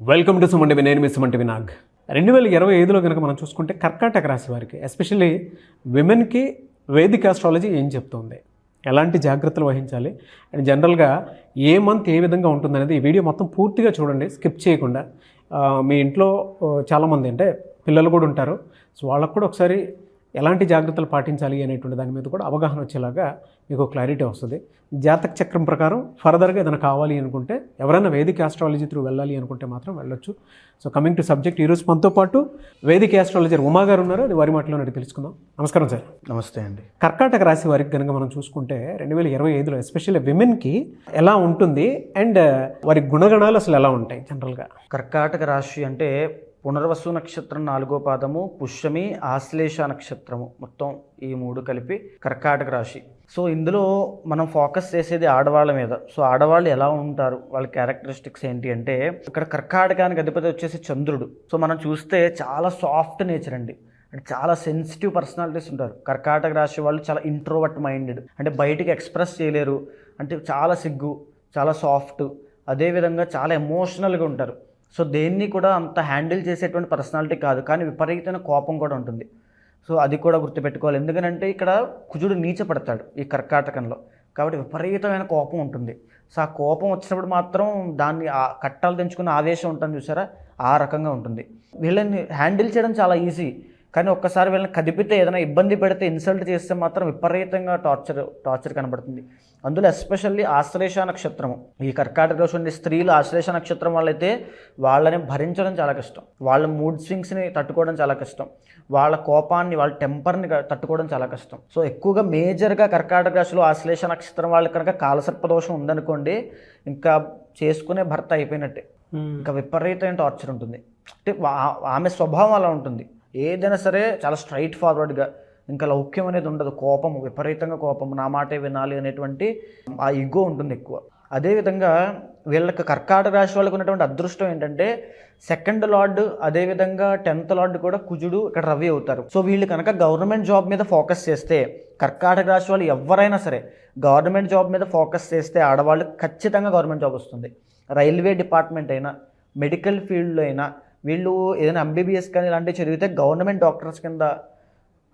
Welcome to సుమంటి నేను మీ సుమంటి వినాగ్. రెండు వేల ఇరవై ఐదులో కనుక మనం చూసుకుంటే కర్కాటక రాశి వారికి ఎస్పెషల్లీ విమెన్కి వేదిక ఆస్ట్రాలజీ ఏం చెప్తుంది? ఎలాంటి జాగ్రత్తలు వహించాలి? అండ్ జనరల్గా ఏ మంత్ ఏ విధంగా ఉంటుందనేది ఈ వీడియో మొత్తం పూర్తిగా చూడండి స్కిప్ చేయకుండా. మీ ఇంట్లో చాలామంది అంటే పిల్లలు కూడా ఉంటారు. సో వాళ్ళకు కూడా ఒకసారి ఎలాంటి జాగ్రత్తలు పాటించాలి అనేటువంటి దాని మీద కూడా అవగాహన వచ్చేలాగా మీకు క్లారిటీ వస్తుంది. జాతక చక్రం ప్రకారం ఫర్దర్గా ఏదైనా కావాలి అనుకుంటే ఎవరైనా వేదిక ఆస్ట్రాలజీ త్రూ వెళ్ళాలి అనుకుంటే మాత్రం వెళ్ళొచ్చు. సో కమింగ్ టు సబ్జెక్ట్ ఈరోజు మనతో పాటు వేదిక ఆస్ట్రాలజర్ ఉమా గారు ఉన్నారు. అది వారి మాటలో అడిగి తెలుసుకుందాం. నమస్కారం సార్. నమస్తే అండి. కర్కాటక రాశి వారికి కనుక మనం చూసుకుంటే రెండు వేల ఇరవై ఐదులో ఎస్పెషల్లీ విమెన్కి ఎలా ఉంటుంది? అండ్ వారి గుణగణాలు అసలు ఎలా ఉంటాయి జనరల్గా కర్కాటక రాశి అంటే పునర్వసు నక్షత్రం నాలుగో పాదము పుష్యమి ఆశ్లేష నక్షత్రము. మొత్తం ఈ మూడు కలిపి కర్కాటక రాశి. సో ఇందులో మనం ఫోకస్ చేసేది ఆడవాళ్ళ మీద. సో ఆడవాళ్ళు ఎలా ఉంటారు? వాళ్ళ క్యారెక్టరిస్టిక్స్ ఏంటి అంటే ఇక్కడ కర్కాటకానికి అధిపతి వచ్చేసి చంద్రుడు. సో మనం చూస్తే చాలా సాఫ్ట్ నేచర్ అండి. అంటే చాలా సెన్సిటివ్ పర్సనాలిటీస్ ఉంటారు. కర్కాటక రాశి వాళ్ళు చాలా ఇంట్రోవర్ట్ మైండెడ్ అంటే బయటికి ఎక్స్ప్రెస్ చేయలేరు. అంటే చాలా సిగ్గు చాలా సాఫ్ట్. అదేవిధంగా చాలా ఎమోషనల్గా ఉంటారు. సో దేన్ని కూడా అంత హ్యాండిల్ చేసేటువంటి పర్సనాలిటీ కాదు కానీ విపరీతమైన కోపం కూడా ఉంటుంది. సో అది కూడా గుర్తుపెట్టుకోవాలి. ఎందుకంటే ఇక్కడ కుజుడు నీచపడతాడు ఈ కర్కాటకంలో. కాబట్టి విపరీతమైన కోపం ఉంటుంది. సో ఆ కోపం వచ్చినప్పుడు మాత్రం దాన్ని ఆ కట్టాలు తెంచుకున్న ఆవేశం ఉంటుంది చూసారా? ఆ రకంగా ఉంటుంది. వీళ్ళని హ్యాండిల్ చేయడం చాలా ఈజీ. కానీ ఒక్కసారి వీళ్ళని కదిపితే ఏదైనా ఇబ్బంది పెడితే ఇన్సల్ట్ చేస్తే మాత్రం విపరీతంగా టార్చర్ టార్చర్ కనబడుతుంది. అందులో ఎస్పెషల్లీ ఆశ్లేష నక్షత్రము. ఈ కర్కాటక దోషం ఉండే స్త్రీలు ఆశ్లేష నక్షత్రం వాళ్ళైతే వాళ్ళని భరించడం చాలా కష్టం. వాళ్ళ మూడ్ స్వింగ్స్ని తట్టుకోవడం చాలా కష్టం. వాళ్ళ కోపాన్ని వాళ్ళ టెంపర్ని తట్టుకోవడం చాలా కష్టం. సో ఎక్కువగా మేజర్గా కర్కాటక రాశిలో ఆశ్లేష నక్షత్రం వాళ్ళకి కనుక కాలసర్ప దోషం ఉందనుకోండి ఇంకా చేసుకునే భర్త అయిపోయినట్టే. ఇంకా విపరీతమైన టార్చర్ ఉంటుంది. అంటే ఆమె స్వభావం అలా ఉంటుంది. ఏదైనా సరే చాలా స్ట్రైట్ ఫార్వర్డ్గా ఇంకా లౌక్యం అనేది ఉండదు కోపం విపరీతంగా కోపం నా మాటే వినాలి అనేటువంటి ఆ ఇగో ఉంటుంది ఎక్కువ. అదేవిధంగా వీళ్ళకి కర్కాటక రాశి వాళ్ళకు ఉన్నటువంటి అదృష్టం ఏంటంటే సెకండ్ లార్డ్ అదేవిధంగా టెన్త్ లార్డ్ కూడా కుజుడు ఇక్కడ రవి అవుతారు. సో వీళ్ళు కనుక గవర్నమెంట్ జాబ్ మీద ఫోకస్ చేస్తే కర్కాటక రాశి వాళ్ళు ఎవరైనా సరే గవర్నమెంట్ జాబ్ మీద ఫోకస్ చేస్తే ఆడవాళ్ళు ఖచ్చితంగా గవర్నమెంట్ జాబ్ వస్తుంది. రైల్వే డిపార్ట్మెంట్ అయినా మెడికల్ ఫీల్డ్లో అయినా వీళ్ళు ఏదైనా ఎంబీబీఎస్ కానీ ఇలాంటివి చదివితే గవర్నమెంట్ డాక్టర్స్ కింద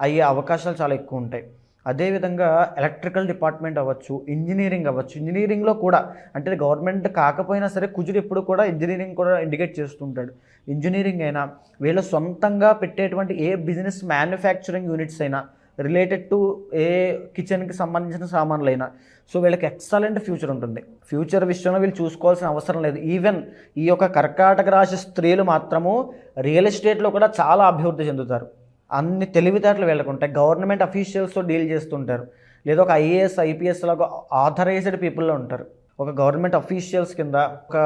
అయ్యే అవకాశాలు చాలా ఎక్కువ ఉంటాయి. అదేవిధంగా ఎలక్ట్రికల్ డిపార్ట్మెంట్ అవ్వచ్చు ఇంజనీరింగ్ అవ్వచ్చు. ఇంజనీరింగ్లో కూడా అంటే గవర్నమెంట్ కాకపోయినా సరే కుజుడు ఎప్పుడు కూడా ఇంజనీరింగ్ కూడా ఇండికేట్ చేస్తుంటాడు. ఇంజనీరింగ్ అయినా వీళ్ళు సొంతంగా పెట్టేటువంటి ఏ బిజినెస్ మ్యానుఫ్యాక్చరింగ్ యూనిట్స్ అయినా రిలేటెడ్ టు ఏ కిచెన్కి సంబంధించిన సామాన్లు అయినా సో వీళ్ళకి ఎక్సలెంట్ ఫ్యూచర్ ఉంటుంది. ఫ్యూచర్ విషయంలో వీళ్ళు చూసుకోవాల్సిన అవసరం లేదు. ఈవెన్ ఈ యొక్క కర్కాటక రాశి స్త్రీలు మాత్రము రియల్ ఎస్టేట్లో కూడా చాలా అభివృద్ధి చెందుతారు. అన్ని తెలివితేటలు వీళ్ళకుంటాయి గవర్నమెంట్ అఫీషియల్స్తో డీల్ చేస్తుంటారు. లేదా ఒక ఐఏఎస్ ఐపీఎస్ లాగా ఆథరైజ్డ్ పీపుల్లో ఉంటారు. ఒక గవర్నమెంట్ అఫీషియల్స్ కింద ఒక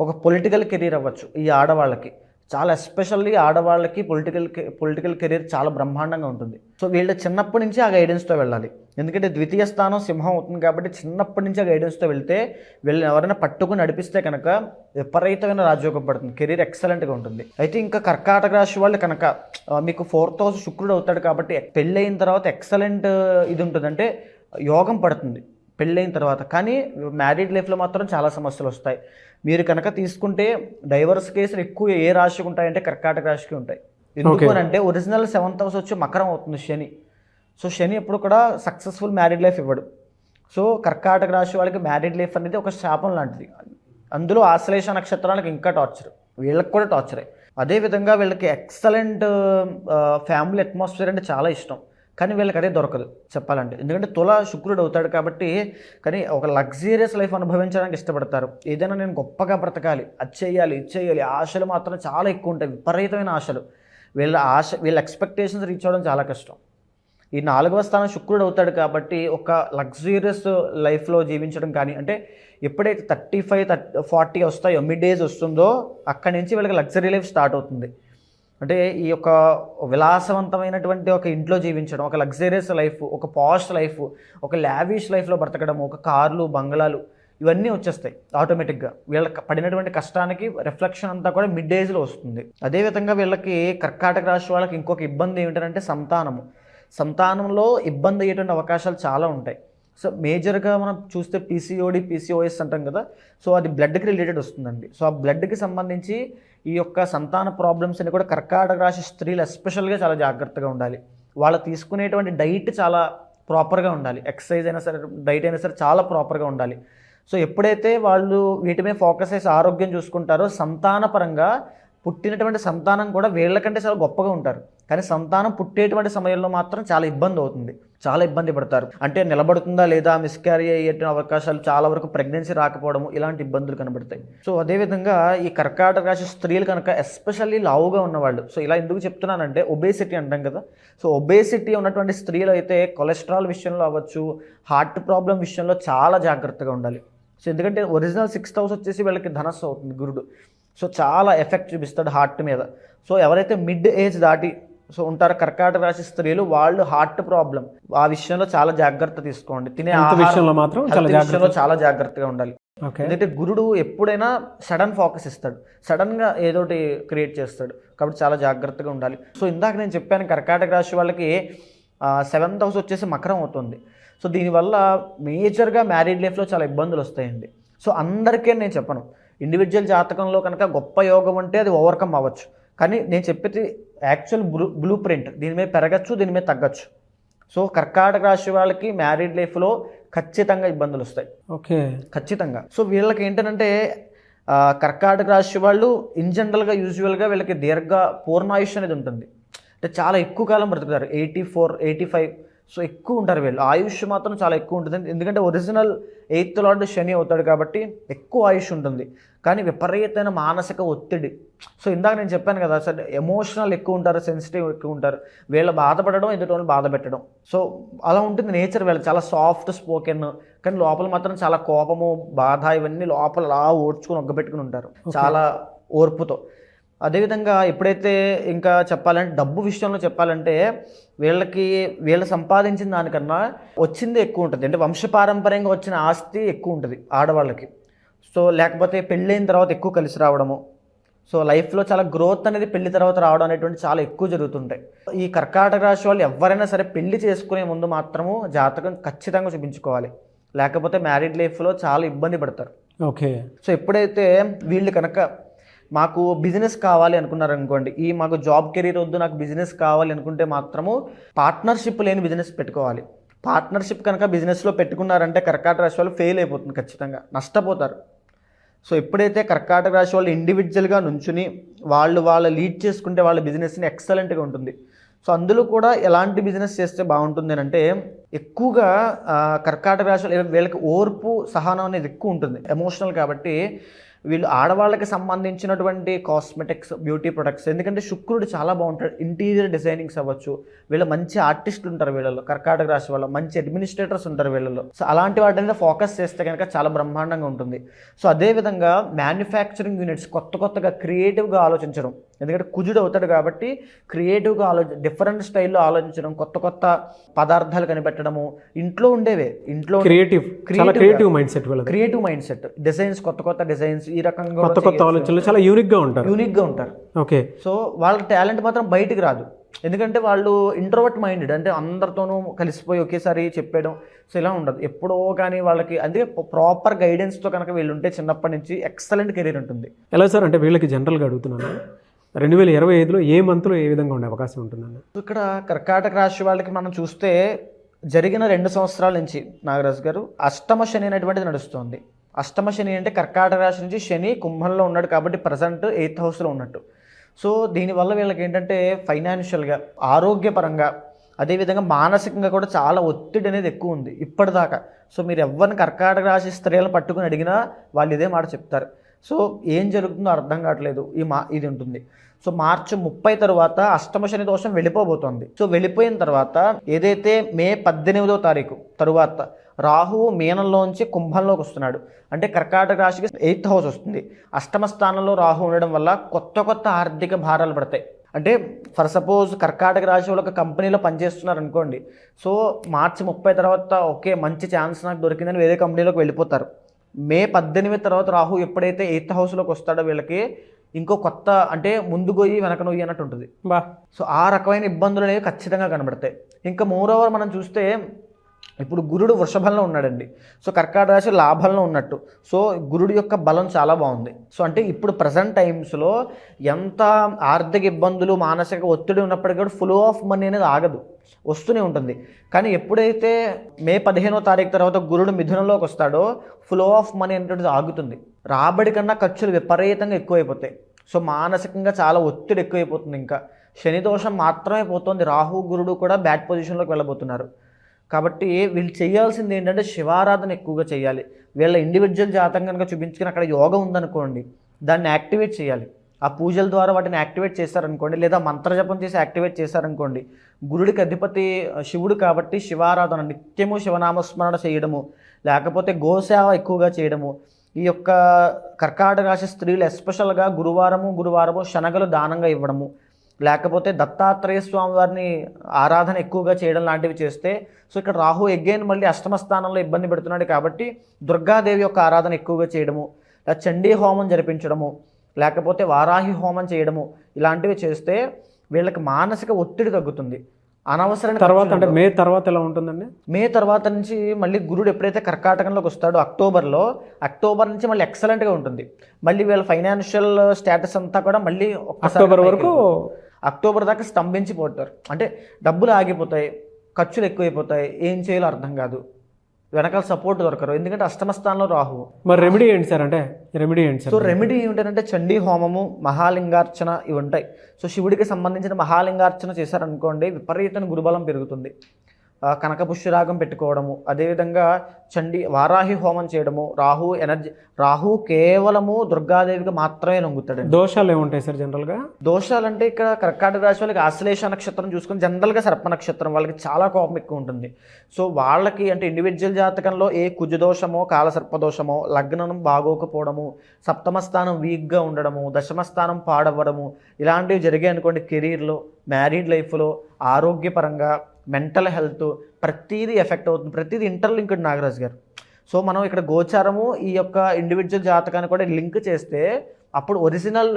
ఒక పొలిటికల్ కెరీర్ అవ్వచ్చు ఈ ఆడవాళ్ళకి. చాలా ఎస్పెషల్లీ ఆడవాళ్ళకి పొలిటికల్ పొలిటికల్ కెరీర్ చాలా బ్రహ్మాండంగా ఉంటుంది. సో వీళ్ళు చిన్నప్పటి నుంచి ఆ గైడెన్స్తో వెళ్ళాలి. ఎందుకంటే ద్వితీయ స్థానం సింహం అవుతుంది కాబట్టి చిన్నప్పటి నుంచి ఆ గైడెన్స్తో వెళ్తే వీళ్ళని ఎవరైనా పట్టుకుని నడిపిస్తే కనుక విపరీతమైన రాజయోగం పడుతుంది. కెరీర్ ఎక్సలెంట్గా ఉంటుంది. అయితే ఇంకా కర్కాటక రాశి వాళ్ళు కనుక మీకు ఫోర్త్ హౌస్ శుక్రుడు అవుతాడు కాబట్టి పెళ్ళయిన తర్వాత ఎక్సలెంట్ ఇది ఉంటుంది. అంటే యోగం పడుతుంది పెళ్ళైన తర్వాత. కానీ మ్యారీడ్ లైఫ్లో మాత్రం చాలా సమస్యలు వస్తాయి. మీరు కనుక తీసుకుంటే డైవర్స్ కేసులు ఎక్కువ ఏ రాశికి ఉంటాయంటే కర్కాటక రాశికి ఉంటాయి. ఎందుకు అని అంటే ఒరిజినల్ సెవెంత్ హౌస్ వచ్చి మకరం అవుతుంది శని. సో శని ఎప్పుడు కూడా సక్సెస్ఫుల్ మ్యారీడ్ లైఫ్ ఇవ్వడు. సో కర్కాటక రాశి వాళ్ళకి మ్యారీడ్ లైఫ్ అనేది ఒక శాపం లాంటిది. అందులో ఆశ్లేష నక్షత్రాలకు ఇంకా టార్చర్. వీళ్ళకి కూడా టార్చరే. అదేవిధంగా వీళ్ళకి ఎక్సలెంట్ ఫ్యామిలీ అట్మాస్ఫియర్ అంటే చాలా ఇష్టం. కానీ వీళ్ళకి అదే దొరకదు చెప్పాలంటే. ఎందుకంటే తుల శుక్రుడు అవుతాడు కాబట్టి కానీ ఒక లగ్జీరియస్ లైఫ్ అనుభవించడానికి ఇష్టపడతారు. ఏదైనా నేను గొప్పగా బ్రతకాలి అది చేయాలి ఇది చేయాలి ఆశలు మాత్రం చాలా ఎక్కువ ఉంటాయి విపరీతమైన ఆశలు. వీళ్ళ ఆశ వీళ్ళ ఎక్స్పెక్టేషన్స్ రీచ్ అవ్వడం చాలా కష్టం. ఈ నాలుగవ స్థానం శుక్రుడు అవుతాడు కాబట్టి ఒక లగ్జూరియస్ లైఫ్లో జీవించడం కానీ అంటే ఎప్పుడైతే థర్టీ ఫైవ్ థర్టీ ఫార్టీ వస్తాయో మిడ్ ఏజ్ వస్తుందో అక్కడి నుంచి వీళ్ళకి లగ్జరీ లైఫ్ స్టార్ట్ అవుతుంది. అంటే ఈ యొక్క విలాసవంతమైనటువంటి ఒక ఇంట్లో జీవించడం ఒక లగ్జరియస్ లైఫ్ ఒక పాష్ లైఫ్ ఒక లావిష్ లైఫ్లో బ్రతకడం ఒక కార్లు బంగ్లాలు ఇవన్నీ వచ్చేస్తాయి ఆటోమేటిక్గా వీళ్ళకి పడినటువంటి కష్టానికి రిఫ్లెక్షన్ అంతా కూడా మిడ్ ఏజ్లో వస్తుంది. అదేవిధంగా వీళ్ళకి కర్కాటక రాశి వాళ్ళకి ఇంకొక ఇబ్బంది ఏమిటంటే సంతానము. సంతానంలో ఇబ్బంది అయ్యేటువంటి అవకాశాలు చాలా ఉంటాయి. సో మేజర్గా మనం చూస్తే పీసీఓడి పీసీఓఎస్ అంటాం కదా సో అది బ్లడ్కి రిలేటెడ్ వస్తుందండి. సో ఆ బ్లడ్కి సంబంధించి ఈ యొక్క సంతాన ప్రాబ్లమ్స్ అని కూడా కర్కాటక రాశి స్త్రీలు ఎస్పెషల్గా చాలా జాగ్రత్తగా ఉండాలి. వాళ్ళు తీసుకునేటువంటి డైట్ చాలా ప్రాపర్గా ఉండాలి. ఎక్సర్సైజ్ అయినా సరే డైట్ అయినా సరే చాలా ప్రాపర్గా ఉండాలి. సో ఎప్పుడైతే వాళ్ళు వీటి మీద ఫోకస్ చేసి ఆరోగ్యం చూసుకుంటారో సంతానపరంగా పుట్టినటువంటి సంతానం కూడా వీళ్ళకంటే చాలా గొప్పగా ఉంటారు. కానీ సంతానం పుట్టేటువంటి సమయంలో మాత్రం చాలా ఇబ్బంది అవుతుంది. చాలా ఇబ్బంది పడతారు. అంటే నిలబడుతుందా లేదా మిస్క్యారీ అయ్యే అవకాశాలు చాలా వరకు ప్రెగ్నెన్సీ రాకపోవడము ఇలాంటి ఇబ్బందులు కనబడతాయి. సో అదేవిధంగా ఈ కర్కాటక రాశి స్త్రీలు కనుక ఎస్పెషల్లీ లావుగా ఉన్నవాళ్ళు. సో ఇలా ఎందుకు చెప్తున్నానంటే ఒబేసిటీ అంటాం కదా. సో ఒబేసిటీ ఉన్నటువంటి స్త్రీలు అయితే కొలెస్ట్రాల్ విషయంలో అవ్వచ్చు హార్ట్ ప్రాబ్లం విషయంలో చాలా జాగ్రత్తగా ఉండాలి. సో ఎందుకంటే ఒరిజినల్ సిక్స్త్ హౌస్ వచ్చేసి వీళ్ళకి ధనస్సు అవుతుంది గురుడు. సో చాలా ఎఫెక్ట్ చూపిస్తాడు హార్ట్ మీద. సో ఎవరైతే మిడ్ ఏజ్ దాటి సో ఉంటారో కర్కాటక రాశి స్త్రీలు వాళ్ళు హార్ట్ ప్రాబ్లం. ఆ విషయంలో చాలా జాగ్రత్త తీసుకోండి. తినే విషయంలో మాత్రం విషయంలో చాలా జాగ్రత్తగా ఉండాలి. ఓకే. ఎందుకంటే గురుడు ఎప్పుడైనా సడన్ ఫోకస్ ఇస్తాడు. సడన్గా ఏదోటి క్రియేట్ చేస్తాడు. కాబట్టి చాలా జాగ్రత్తగా ఉండాలి. సో ఇందాక నేను చెప్పాను కర్కాటక రాశి వాళ్ళకి సెవెంత్ హౌస్ వచ్చేసి మకరం అవుతుంది. సో దీనివల్ల మేజర్గా మ్యారీడ్ లైఫ్లో చాలా ఇబ్బందులు వస్తాయండి. సో అందరికీ నేను చెప్పను. ఇండివిజువల్ జాతకంలో కనుక గొప్ప యోగం అంటే అది ఓవర్కమ్ అవ్వచ్చు. కానీ నేను చెప్పేది యాక్చువల్ బ్లూ బ్లూ ప్రింట్ దీని మీద పెరగచ్చు దీని మీద తగ్గచ్చు. సో కర్కాటక రాశి వాళ్ళకి మ్యారీడ్ లైఫ్లో ఖచ్చితంగా ఇబ్బందులు వస్తాయి. ఓకే ఖచ్చితంగా. సో వీళ్ళకి ఏంటంటే కర్కాటక రాశి వాళ్ళు ఇన్ జనరల్గా యూజువల్గా వీళ్ళకి దీర్ఘ పూర్ణాయుష్ అనేది ఉంటుంది. అంటే చాలా ఎక్కువ కాలం బ్రతుకుతారు. Eighty four eighty five so ఎక్కువ ఉంటారు వీళ్ళు. ఆయుష్ మాత్రం చాలా ఎక్కువ ఉంటుంది. ఎందుకంటే ఒరిజినల్ ఎయిత్ లార్డ్ శని అవుతాడు కాబట్టి ఎక్కువ ఆయుష్ ఉంటుంది. కానీ విపరీతమైన మానసిక ఒత్తిడి. సో ఇందాక నేను చెప్పాను కదా అసలు ఎమోషనల్ ఎక్కువ ఉంటారు సెన్సిటివ్ ఎక్కువ ఉంటారు. వీళ్ళ బాధపడడం ఎదుటి వాళ్ళు బాధ పెట్టడం. సో అలా ఉంటుంది నేచర్ వీళ్ళు చాలా సాఫ్ట్ స్పోకెన్ కానీ లోపల మాత్రం చాలా కోపము బాధ ఇవన్నీ లోపల అలా ఓడ్చుకుని ఒగ్గబెట్టుకుని ఉంటారు. చాలా ఓర్పుతో. అదేవిధంగా ఎప్పుడైతే ఇంకా చెప్పాలంటే డబ్బు విషయంలో చెప్పాలంటే వీళ్ళకి వీళ్ళు సంపాదించిన దానికన్నా వచ్చిందే ఎక్కువ ఉంటుంది. అంటే వంశపారంపర్యంగా వచ్చిన ఆస్తి ఎక్కువ ఉంటుంది ఆడవాళ్ళకి. సో లేకపోతే పెళ్ళైన తర్వాత ఎక్కువ కలిసి రావడము. సో లైఫ్లో చాలా గ్రోత్ అనేది పెళ్ళి తర్వాత రావడం అనేటువంటి చాలా ఎక్కువ జరుగుతుంటాయి. ఈ కర్కాటక రాశి వాళ్ళు ఎవరైనా సరే పెళ్ళి చేసుకునే ముందు మాత్రము జాతకం ఖచ్చితంగా చూపించుకోవాలి. లేకపోతే మ్యారీడ్ లైఫ్లో చాలా ఇబ్బంది పడతారు. ఓకే. సో ఎప్పుడైతే వీళ్ళు కనుక మాకు బిజినెస్ కావాలి అనుకున్నారు అనుకోండి ఈ మాకు జాబ్ కెరీర్ వద్దు నాకు బిజినెస్ కావాలి అనుకుంటే మాత్రము పార్ట్నర్షిప్ లేని బిజినెస్ పెట్టుకోవాలి. పార్ట్నర్షిప్ కనుక బిజినెస్లో పెట్టుకున్నారంటే కర్కాటక రాశి వాళ్ళు ఫెయిల్ అయిపోతుంది ఖచ్చితంగా నష్టపోతారు. సో ఎప్పుడైతే కర్కాటక రాశి వాళ్ళు ఇండివిజువల్గా నుంచుని వాళ్ళు వాళ్ళ లీడ్ చేసుకుంటే వాళ్ళ బిజినెస్ని ఎక్సలెంట్గా ఉంటుంది. సో అందులో కూడా ఎలాంటి బిజినెస్ చేస్తే బాగుంటుంది అని అంటే ఎక్కువగా కర్కాటక రాశి వాళ్ళు వీళ్ళకి ఓర్పు సహనం అనేది ఎక్కువ ఉంటుంది. ఎమోషనల్ కాబట్టి వీళ్ళు ఆడవాళ్ళకి సంబంధించినటువంటి కాస్మెటిక్స్ బ్యూటీ ప్రొడక్ట్స్ ఎందుకంటే శుక్రుడు చాలా బాగుంటాడు. ఇంటీరియర్ డిజైనింగ్స్ అవ్వచ్చు. వీళ్ళు మంచి ఆర్టిస్టులు ఉంటారు వీళ్ళలో. కర్కాటక రాశి వాళ్ళ మంచి అడ్మినిస్ట్రేటర్స్ ఉంటారు వీళ్ళలో. సో అలాంటి వాటి మీద ఫోకస్ చేస్తే కనుక చాలా బ్రహ్మాండంగా ఉంటుంది. సో అదేవిధంగా మ్యానుఫ్యాక్చరింగ్ యూనిట్స్ కొత్త కొత్తగా క్రియేటివ్గా ఆలోచించడం. ఎందుకంటే కుజుడు అవుతాడు కాబట్టి క్రియేటివ్గా ఆలోచన డిఫరెంట్ స్టైల్లో ఆలోచించడం కొత్త కొత్త పదార్థాలు కనిపెట్టడము ఇంట్లో ఉండేవే ఇంట్లో creative creative mindset creative mindset designs కొత్త కొత్త డిజైన్స్ ఈ రకంగా కొత్త కొత్త ఆలోచనలు చాలా యూనిక్గా ఉంటారు. యూనిక్గా ఉంటారు. ఓకే సో వాళ్ళ టాలెంట్ మాత్రం బయటికి రాదు. ఎందుకంటే వాళ్ళు ఇంట్రోవర్ట్ మైండెడ్ అంటే అందరితోనూ కలిసిపోయి ఒకేసారి చెప్పేయడం సో ఇలా ఉండదు. ఎప్పుడో కానీ వాళ్ళకి అందుకే ప్రాపర్ గైడెన్స్తో కనుక వీళ్ళు ఉంటే చిన్నప్పటి నుంచి ఎక్సలెంట్ కెరీర్ ఉంటుంది. ఎలా సార్ అంటే వీళ్ళకి జనరల్గా అడుగుతున్నాను. రెండు వేల ఇరవై ఐదులో ఏ మంత్లో ఏ విధంగా ఉండే అవకాశం ఉంటుందన్న? ఇక్కడ కర్కాటక రాశి వాళ్ళకి మనం చూస్తే జరిగిన రెండు సంవత్సరాల నుంచి నాగరాజు గారు అష్టమ శని అనేటువంటిది నడుస్తుంది. అష్టమ శని అంటే కర్కాటక రాశి నుంచి శని కుంభంలో ఉన్నాడు కాబట్టి ప్రజెంట్ ఎయిత్ హౌస్లో ఉన్నట్టు. సో దీనివల్ల వీళ్ళకి ఏంటంటే ఫైనాన్షియల్గా ఆరోగ్యపరంగా అదేవిధంగా మానసికంగా కూడా చాలా ఒత్తిడి అనేది ఎక్కువ ఉంది ఇప్పటిదాకా. సో మీరు ఎవరిని కర్కాటక రాశి స్త్రీలను పట్టుకుని అడిగినా వాళ్ళు ఇదే మాట చెప్తారు. సో ఏం జరుగుతుందో అర్థం కావట్లేదు. ఈ మా ఇది ఉంటుంది. సో మార్చి ముప్పై తర్వాత అష్టమ శని దోషం వెళ్ళిపోబోతోంది. సో వెళ్ళిపోయిన తర్వాత ఏదైతే మే పద్దెనిమిదో తారీఖు తరువాత రాహువు మీనంలోంచి కుంభంలోకి వస్తున్నాడు. అంటే కర్కాటక రాశికి ఎయిత్ హౌస్ వస్తుంది. అష్టమ స్థానంలో రాహు ఉండడం వల్ల కొత్త కొత్త ఆర్థిక భారాలు పడతాయి. అంటే ఫర్ సపోజ్ కర్కాటక రాశి వాళ్ళు ఒక కంపెనీలో పనిచేస్తున్నారు అనుకోండి. సో మార్చి ముప్పై తర్వాత ఓకే మంచి ఛాన్స్ నాకు దొరికిందని వేరే కంపెనీలోకి వెళ్ళిపోతారు. మే పద్దెనిమిది తర్వాత రాహు ఎప్పుడైతే ఎయిత్ హౌస్లోకి వస్తాడో వీళ్ళకి ఇంకో కొత్త అంటే ముందు గొయ్యి వెనక నొయ్యి అన్నట్టు ఉంటుంది. బా. సో ఆ రకమైన ఇబ్బందులు అనేవి ఖచ్చితంగా కనబడతాయి. ఇంకా మోరోవర్ మనం చూస్తే ఇప్పుడు గురుడు వృషభంలో ఉన్నాడండి. సో కర్కాటక రాశి లాభంలో ఉన్నట్టు. సో గురుడు యొక్క బలం చాలా బాగుంది. సో అంటే ఇప్పుడు ప్రజెంట్ టైమ్స్లో ఎంత ఆర్థిక ఇబ్బందులు మానసిక ఒత్తిడి ఉన్నప్పటికీ కూడా ఫ్లో ఆఫ్ మనీ అనేది ఆగదు. వస్తూనే ఉంటుంది. కానీ ఎప్పుడైతే మే పదిహేనో తారీఖు తర్వాత గురుడు మిథునంలోకి వస్తాడో ఫ్లో ఆఫ్ మనీ అనేటువంటిది ఆగుతుంది. రాబడి కన్నా ఖర్చులు విపరీతంగా ఎక్కువైపోతాయి. సో మానసికంగా చాలా ఒత్తిడి ఎక్కువైపోతుంది ఇంకా. శనిదోషం మాత్రమే పోతుంది. రాహు గురుడు కూడా బ్యాడ్ పొజిషన్లోకి వెళ్ళబోతున్నారు. కాబట్టి వీళ్ళు చేయాల్సింది ఏంటంటే శివారాధన ఎక్కువగా చేయాలి. వీళ్ళ ఇండివిజువల్ జాతకం కనుక చూపించుకుని అక్కడ యోగం ఉందనుకోండి దాన్ని యాక్టివేట్ చేయాలి. ఆ పూజల ద్వారా వాటిని యాక్టివేట్ చేశారనుకోండి లేదా మంత్రజపం చేసి యాక్టివేట్ చేశారనుకోండి గురుడికి అధిపతి శివుడు కాబట్టి శివారాధన నిత్యము శివనామస్మరణ చేయడము లేకపోతే గోసేవ ఎక్కువగా చేయడము ఈ యొక్క కర్కాటక రాశి స్త్రీలు ఎస్పెషల్గా గురువారము గురువారము శనగలు దానంగా ఇవ్వడము లేకపోతే దత్తాత్రేయ స్వామి వారిని ఆరాధన ఎక్కువగా చేయడం లాంటివి చేస్తే సో ఇక్కడ రాహు ఎగ్గైన్ మళ్ళీ అష్టమ స్థానంలో ఇబ్బంది పెడుతున్నాడు కాబట్టి దుర్గాదేవి యొక్క ఆరాధన ఎక్కువగా చేయడము లేదా చండీ హోమం జరిపించడము లేకపోతే వారాహి హోమం చేయడము ఇలాంటివి చేస్తే వీళ్ళకి మానసిక ఒత్తిడి తగ్గుతుంది. అనవసరమైన తర్వాత అంటే మే తర్వాత ఎలా ఉంటుందండి? మే తర్వాత నుంచి మళ్ళీ గురుడు ఎప్పుడైతే కర్కాటకంలోకి వస్తాడో అక్టోబర్లో అక్టోబర్ నుంచి మళ్ళీ ఎక్సలెంట్గా ఉంటుంది. మళ్ళీ వీళ్ళ ఫైనాన్షియల్ స్టేటస్ అంతా కూడా మళ్ళీ అక్టోబర్ వరకు అక్టోబర్ దాకా స్తంభించిపోతారు. అంటే డబ్బులు ఆగిపోతాయి ఖర్చులు ఎక్కువైపోతాయి ఏం చేయాలో అర్థం కాదు. వెనకాల సపోర్ట్ దొరకరు. ఎందుకంటే అష్టమ స్థానంలో రాహు మరి రెమెడీ ఏంటి సార్ అంటే? రెమెడీ ఏంటి సో సార్ రెమెడీ ఏమిటంటే చండీ హోమము మహాలింగార్చన ఇవి ఉంటాయి. సో శివుడికి సంబంధించిన మహాలింగార్చన చేశారనుకోండి విపరీతమైన గురుబలం పెరుగుతుంది. ఆ, కనక పుష్యరాగం పెట్టుకోవడము అదేవిధంగా చండీ వారాహి హోమం చేయడము రాహు ఎనర్జీ రాహు కేవలము దుర్గాదేవికి మాత్రమే లొంగుతాడండి. దోషాలు ఏముంటాయి సార్ జనరల్గా? దోషాలంటే ఇక్కడ కర్కాటక రాశి వాళ్ళకి ఆశ్లేష నక్షత్రం చూసుకొని జనరల్గా సర్ప నక్షత్రం వాళ్ళకి చాలా కోపం ఎక్కువ ఉంటుంది. సో వాళ్ళకి అంటే ఇండివిజువల్ జాతకంలో ఏ కుజ దోషమో కాలసర్ప దోషమో లగ్నం బాగోకపోవడము సప్తమ స్థానం వీక్గా ఉండడము దశమ స్థానం పాడవ్వడము ఇలాంటివి జరిగాయి అనుకోండి కెరీర్లో మ్యారీడ్ లైఫ్లో ఆరోగ్యపరంగా మెంటల్ హెల్త్ ప్రతిదీ ఎఫెక్ట్ అవుతుంది. ప్రతిదీ ఇంటర్లింక్డ్ నాగరాజ్ గారు. సో మనం ఇక్కడ గోచారము ఈ యొక్క ఇండివిజువల్ జాతకాన్ని కూడా లింక్ చేస్తే అప్పుడు ఒరిజినల్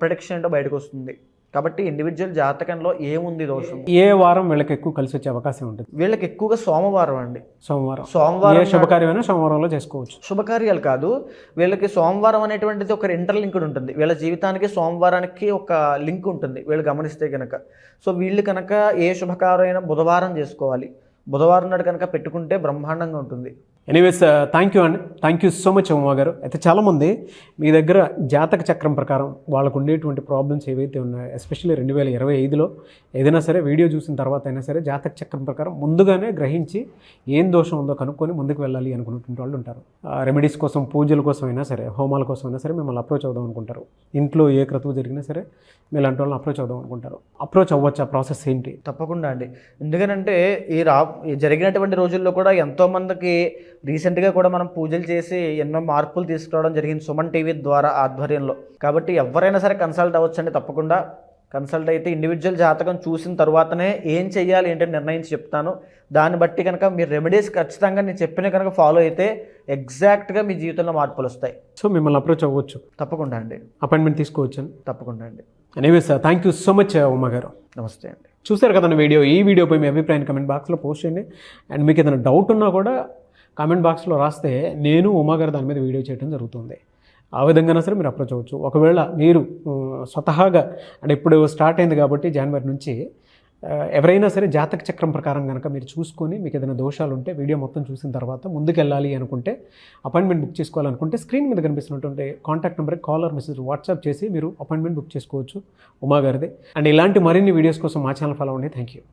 ప్రొడిక్షన్ ఏంటో బయటకు వస్తుంది. కాబట్టి ఇండివిజువల్ జాతకంలో ఏముంది దోషం? ఏ వారం వీళ్ళకి ఎక్కువ కలిసి వచ్చే అవకాశం ఉంటుంది? వీళ్ళకి ఎక్కువగా సోమవారం అండి. సోమవారం. సోమవారం శుభకార్యమైనా సోమవారంలో చేసుకోవచ్చు. శుభకార్యాలు కాదు. వీళ్ళకి సోమవారం అనేటువంటిది ఒక ఇంటర్లింక్డ్ ఉంటుంది. వీళ్ళ జీవితానికి సోమవారానికి ఒక లింక్ ఉంటుంది. వీళ్ళు గమనిస్తే కనుక సో వీళ్ళు కనుక ఏ శుభకార్యమైనా బుధవారం చేసుకోవాలి. బుధవారం నాడు కనుక పెట్టుకుంటే బ్రహ్మాండంగా ఉంటుంది. ఎనీవేస్ థ్యాంక్ యూ అండి thank you so much Uma గారు. అయితే చాలామంది మీ దగ్గర జాతక చక్రం ప్రకారం వాళ్ళకు ఉండేటువంటి ప్రాబ్లమ్స్ ఏవైతే ఉన్నాయో ఎస్పెషల్లీ రెండు వేల ఇరవై ఐదులో ఏదైనా సరే వీడియో చూసిన తర్వాత అయినా సరే జాతక చక్రం ప్రకారం ముందుగానే గ్రహించి ఏం దోషం ఉందో కనుక్కొని ముందుకు వెళ్ళాలి అనుకున్నటువంటి వాళ్ళు ఉంటారు. రెమెడీస్ కోసం పూజల కోసం అయినా సరే హోమాల కోసం అయినా సరే మిమ్మల్ని అప్రోచ్ అవుదాం అనుకుంటారు. ఇంట్లో ఏ క్రతువు జరిగినా సరే మీలాంటి వాళ్ళని అప్రోచ్ అవుదాం అనుకుంటారు. అప్రోచ్ అవ్వచ్చు? ఆ ప్రాసెస్ ఏంటి? తప్పకుండా అండి. ఎందుకనంటే ఈ రా ఈ జరిగినటువంటి రోజుల్లో కూడా ఎంతోమందికి రీసెంట్గా కూడా మనం పూజలు చేసి ఎన్నో మార్పులు తీసుకురావడం జరిగింది సుమన్ టీవీ ద్వారా ఆధ్వర్యంలో. కాబట్టి ఎవరైనా సరే కన్సల్ట్ అవ్వచ్చండి తప్పకుండా. కన్సల్ట్ అయితే ఇండివిజువల్ జాతకం చూసిన తర్వాతనే ఏం చెయ్యాలి ఏంటని నిర్ణయించి చెప్తాను. దాన్ని బట్టి కనుక మీరు రెమెడీస్ ఖచ్చితంగా నేను చెప్పిన కనుక ఫాలో అయితే ఎగ్జాక్ట్గా మీ జీవితంలో మార్పులు వస్తాయి. సో మిమ్మల్ని అప్రోచ్ అవ్వచ్చు. తప్పకుండా అండి. అపాయింట్మెంట్ తీసుకోవచ్చు తప్పకుండా అండి. Anyways thank you so much Uma గారు. నమస్తే అండి. చూశారు కదండి వీడియో ఈ వీడియోపై మీ అభిప్రాయాన్ని కమెంట్ బాక్స్లో పోస్ట్ చేయండి. అండ్ మీకు ఏదైనా డౌట్ ఉన్నా కూడా కామెంట్ బాక్స్లో రాస్తే నేను ఉమాగారు దాని మీద వీడియో చేయడం జరుగుతుంది. ఆ విధంగానే సరే మీరు అప్రోచ్ అవ్వచ్చు. ఒకవేళ మీరు స్వతహాగా అంటే ఇప్పుడు స్టార్ట్ అయింది కాబట్టి జనవరి నుంచి ఎవరైనా సరే జాతక చక్రం ప్రకారం కనుక మీరు చూసుకొని మీకు ఏదైనా దోషాలు ఉంటే వీడియో మొత్తం చూసిన తర్వాత ముందుకెళ్ళాలి అనుకుంటే అపాయింట్మెంట్ బుక్ చేసుకోవాలనుకుంటే స్క్రీన్ మీద కనిపిస్తున్నటువంటి కాంటాక్ట్ నెంబర్కి కాలర్ మెసేజ్ వాట్సాప్ చేసి మీరు అపాయింట్మెంట్ బుక్ చేసుకోవచ్చు ఉమా గారిది. అండ్ ఇలాంటి మరిన్ని వీడియోస్ కోసం మా ఛానల్ ఫాలో అవ్వండి. Thank you